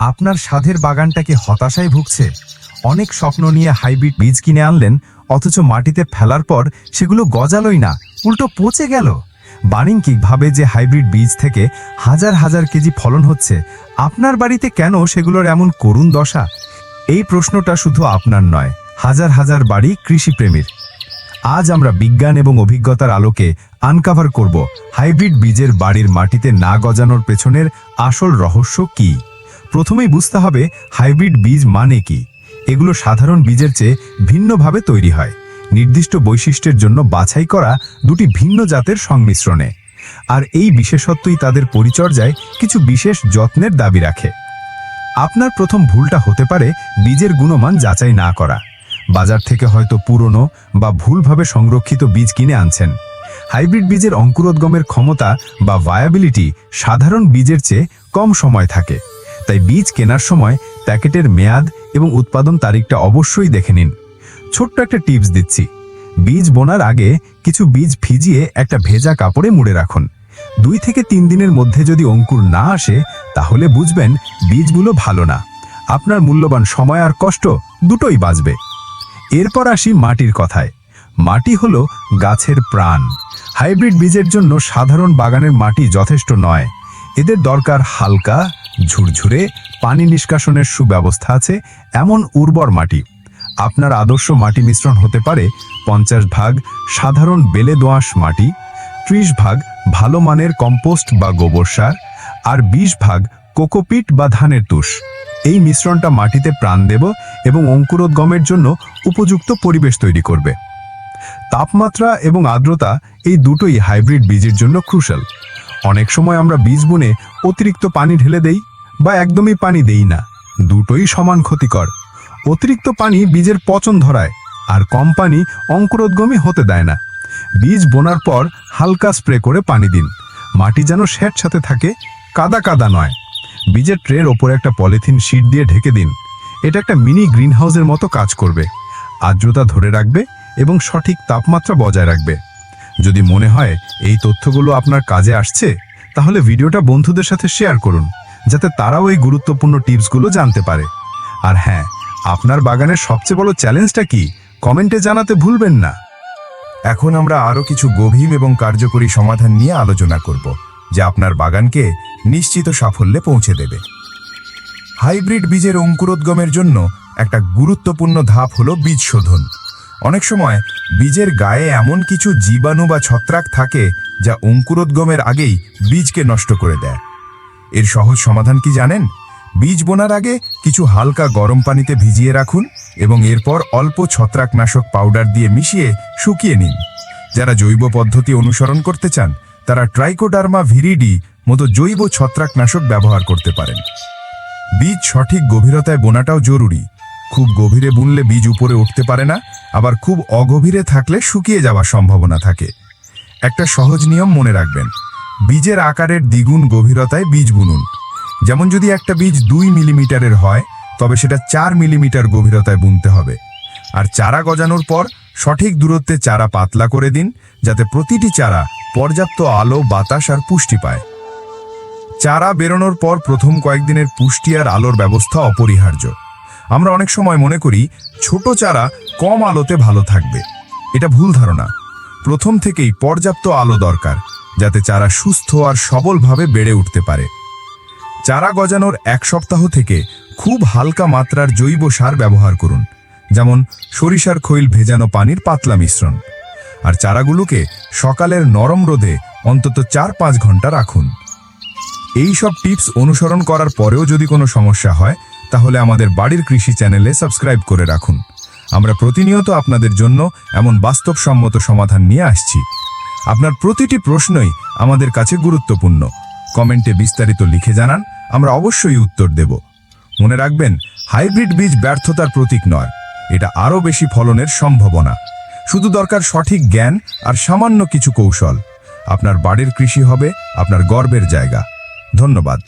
আপনার সাধের বাগানটাকে হতাশায় ভুগছে? অনেক স্বপ্ন নিয়ে হাইব্রিড বীজ কিনে আনলেন, অথচ মাটিতে ফেলার পর সেগুলো গজালই না, উল্টো পচে গেল। বাণিজ্যিক ভাবে যে হাইব্রিড বীজ থেকে হাজার হাজার কেজি ফলন হচ্ছে, আপনার বাড়িতে কেন সেগুলোর এমন করুণ দশা? এই প্রশ্নটা শুধু আপনার নয়, হাজার হাজার বাড়ি কৃষিপ্রেমীর। আজ আমরা বিজ্ঞান এবং অভিজ্ঞতার আলোকে আনকাভার করব, হাইব্রিড বীজের বাড়ির মাটিতে না গজানোর পেছনের আসল রহস্য কি? প্রথমেই বুঝতে হবে হাইব্রিড বীজ মানে কি। এগুলো সাধারণ বীজের চেয়ে ভিন্নভাবে তৈরি হয়। নির্দিষ্ট বৈশিষ্ট্যের জন্য বাছাই করা দুটি ভিন্ন জাতের সংমিশ্রণে। আর এই বিশেষত্বই তাদের পরিচর্যায় কিছু বিশেষ যত্নের দাবি রাখে। আপনার প্রথম ভুলটা হতে পারে বীজের গুণমান যাচাই না করা। বাজার থেকে হয়তো পুরনো বা ভুলভাবে সংরক্ষিত বীজ কিনে আনছেন। হাইব্রিড বীজের অঙ্কুরোদ্গমের ক্ষমতা বা ভায়াবিলিটি সাধারণ বীজের চেয়ে কম সময় থাকে। তাই বীজ কেনার সময় প্যাকেটের মেয়াদ এবং উৎপাদন তারিখটা অবশ্যই দেখে নিন। ছোট্ট একটা টিপস দিচ্ছি। বীজ বোনার আগে কিছু বীজ ভিজিয়ে একটা ভেজা কাপড়ে মুড়ে রাখুন। দুই থেকে তিন দিনের মধ্যে যদি অঙ্কুর না আসে, তাহলে বুঝবেন বীজগুলো ভালো না। আপনার মূল্যবান সময় আর কষ্ট দুটোই বাঁচবে। এরপর আসি মাটির কথায়। মাটি হলো গাছের প্রাণ। হাইব্রিড বীজের জন্য সাধারণ বাগানের মাটি যথেষ্ট নয়। এদের দরকার হালকা, ঝুরঝুরে, পানি নিষ্কাশনের সুব্যবস্থা আছে এমন উর্বর মাটি। আপনার আদর্শ মাটি মিশ্রণ হতে পারে পঞ্চাশ ভাগ সাধারণ বেলে দোআঁশ মাটি, ত্রিশ ভাগ ভালো মানের কম্পোস্ট বা গোবর সার, আর বিশ ভাগ কোকোপিট বা ধানের তুষ। এই মিশ্রণটা মাটিতে প্রাণ দেব এবং অঙ্কুরোদ্গমের জন্য উপযুক্ত পরিবেশ তৈরি করবে। তাপমাত্রা এবং আর্দ্রতা এই দুটোই হাইব্রিড বীজের জন্য ক্রুশাল। অনেক সময় আমরা বীজ বুনে অতিরিক্ত পানি ঢেলে দেই বা একদমই পানি দেই না। দুটোই সমান ক্ষতিকর। অতিরিক্ত পানি বীজের পচন ধরায় আর কম পানি অঙ্কুরোদ্গমই হতে দেয় না। বীজ বোনার পর হালকা স্প্রে করে পানি দিন। মাটি যেন স্যাঁত সাথে থাকে, কাদা কাদা নয়। বীজের ট্রের ওপরে একটা পলিথিন শিট দিয়ে ঢেকে দিন। এটা একটা মিনি গ্রিন গ্রিনহাউসের মতো কাজ করবে। আর্দ্রতা ধরে রাখবে এবং সঠিক তাপমাত্রা বজায় রাখবে। যদি মনে হয় এই তথ্যগুলো আপনার কাজে আসছে, তাহলে ভিডিওটা বন্ধুদের সাথে শেয়ার করুন, যাতে তারাও এই গুরুত্বপূর্ণ টিপসগুলো জানতে পারে। আর হ্যাঁ আপনার বাগানের সবচেয়ে বড় চ্যালেঞ্জটা কি, কমেন্টে জানাতে ভুলবেন না। এখন আমরা আরও কিছু গভীর এবং কার্যকরী সমাধান নিয়ে আলোচনা করব, যা আপনার বাগানকে নিশ্চিত সাফল্যে পৌঁছে দেবে। হাইব্রিড বীজের অঙ্কুরোদ্গমের জন্য একটা গুরুত্বপূর্ণ ধাপ হলো বীজ শোধন। অনেক সময় বীজের গায়ে এমন কিছু জীবাণু বা ছত্রাক থাকে যা অঙ্কুরোদ্গমের আগেই বীজকে নষ্ট করে দেয়। এর সহজ সমাধান কি জানেন? বীজ বোনার আগে কিছু হালকা গরম পানিতে ভিজিয়ে রাখুন এবং এরপর অল্প ছত্রাকনাশক পাউডার দিয়ে মিশিয়ে শুকিয়ে নিন। যারা জৈব পদ্ধতি অনুসরণ করতে চান, তারা ট্রাইকোডার্মা ভিরিডি মতো জৈব ছত্রাকনাশক ব্যবহার করতে পারেন। বীজ সঠিক গভীরতায় বোনাটাও জরুরি। খুব গভীরে বুনলে বীজ উপরে উঠতে পারে না আবার খুব অগভীরে থাকলে শুকিয়ে যাওয়ার সম্ভাবনা থাকে। একটা সহজ নিয়ম মনে রাখবেন, বীজের আকারের দ্বিগুণ গভীরতায় বীজ বুনুন। যেমন যদি একটা বীজ দুই মিলিমিটারের হয়, তবে সেটা চার মিলিমিটার গভীরতায় বুনতে হবে। আর চারা গজানোর পর সঠিক দূরত্বে চারা পাতলা করে দিন, যাতে প্রতিটি চারা পর্যাপ্ত আলো, বাতাস আর পুষ্টি পায়। চারা বেরোনোর পর প্রথম কয়েকদিনের পুষ্টি আর আলোর ব্যবস্থা অপরিহার্য। আমরা অনেক সময় মনে করি, ছোট চারা কম আলোতে ভালো থাকবে। এটা ভুল ধারণা। প্রথম থেকেই পর্যাপ্ত আলো দরকার, যাতে চারা সুস্থ আর সবলভাবে বেড়ে উঠতে পারে। চারা গজানোর এক সপ্তাহ থেকে খুব হালকা মাত্রার জৈব সার ব্যবহার করুন, যেমন সরিষার খৈল ভেজানো পানির পাতলা মিশ্রণ। আর চারাগুলোকে সকালের নরম রোদে অন্তত চার পাঁচ ঘণ্টা রাখুন। এই সব টিপস অনুসরণ করার পরেও যদি কোনো সমস্যা হয়, তাহলে আমাদের বাড়ির কৃষি চ্যানেলে সাবস্ক্রাইব করে রাখুন। আমরা প্রতিনিয়ত আপনাদের জন্য এমন বাস্তবসম্মত সমাধান নিয়ে আসছি। আপনার প্রতিটি প্রশ্নই আমাদের কাছে গুরুত্বপূর্ণ। কমেন্টে বিস্তারিত লিখে জানান, আমরা অবশ্যই উত্তর দেব। মনে রাখবেন, হাইব্রিড বীজ ব্যর্থতার প্রতীক নয়, এটা আরও বেশি ফলনের সম্ভাবনা। শুধু দরকার সঠিক জ্ঞান আর সামান্য কিছু কৌশল। আপনার বাড়ির কৃষি হবে, আপনার গর্বের জায়গা। ধন্যবাদ।